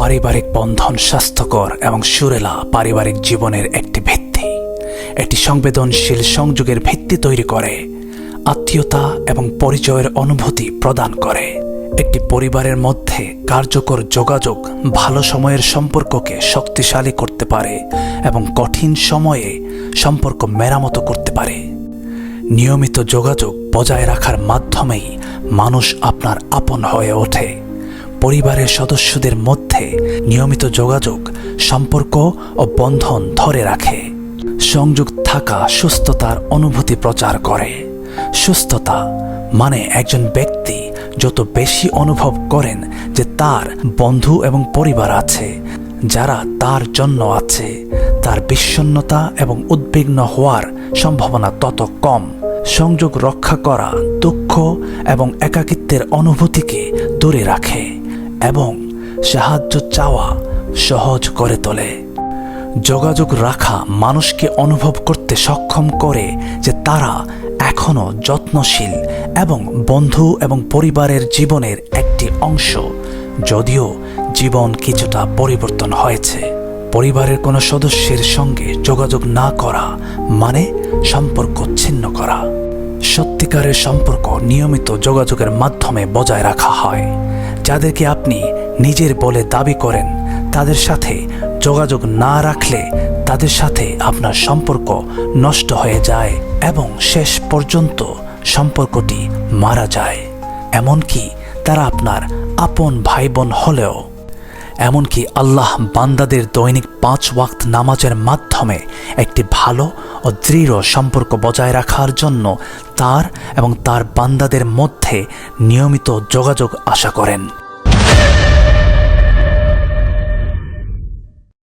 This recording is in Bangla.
পারিবারিক বন্ধন স্বাস্থ্যকর এবং সুরেলা পারিবারিক জীবনের একটি ভিত্তি। এটি সংবেদনশীল সংযোগের ভিত্তি তৈরি করে, আত্মীয়তা এবং পরিচয়ের অনুভূতি প্রদান করে। একটি পরিবারের মধ্যে কার্যকর যোগাযোগ ভালো সময়ের সম্পর্ককে শক্তিশালী করতে পারে এবং কঠিন সময়ে সম্পর্ক মেরামত করতে পারে। নিয়মিত যোগাযোগ বজায় রাখার মাধ্যমেই মানুষ আপনার আপন হয়ে ওঠে। পরিবারের সদস্যদের মধ্যে নিয়মিত যোগাযোগ, সম্পর্ক ও বন্ধন ধরে রাখে। সংযোগ থাকা সুস্থতার অনুভূতি প্রচার করে। সুস্থতা মানে একজন ব্যক্তি যত বেশি অনুভব করেন যে তার বন্ধু এবং পরিবার আছে, যারা তার জন্য আছে, তার বিষণ্ণতা এবং উদ্বিগ্ন হওয়ার সম্ভাবনা তত কম। সংযোগ রক্ষা করা দুঃখ এবং একাকিত্বের অনুভূতিকে দূরে রাখে। এবং সাহায্য চাওয়া সহজ করে তোলে। যোগাযোগ রাখা মানুষকে অনুভব করতে সক্ষম করে যে তারা এখনও যত্নশীল এবং বন্ধু এবং পরিবারের জীবনের একটি অংশ। যদিও জীবন কিছুটা পরিবর্তন হয়েছে। পরিবারের কোনো সদস্যের সঙ্গে যোগাযোগ না করা মানে সম্পর্ক ছিন্ন করা। সত্যিকারের সম্পর্ক নিয়মিত যোগাযোগের মাধ্যমে বজায় রাখা হয়। যাদেরকে আপনি নিজের বলে দাবি করেন, তাদের সাথে যোগাযোগ না রাখলে তাদের সাথে আপনার সম্পর্ক নষ্ট হয়ে যায় এবং শেষ পর্যন্ত সম্পর্কটি মারা যায়। এমনকি তারা আপনার আপন ভাই বোন হলেও। এমনকি আল্লাহ বান্দাদের দৈনিক পাঁচ ওয়াক্ত নামাজের মাধ্যমে একটি ভালো ও দৃঢ় সম্পর্ক বজায় রাখার জন্য তার এবং তার বান্দাদের মধ্যে নিয়মিত যোগাযোগ আশা করেন।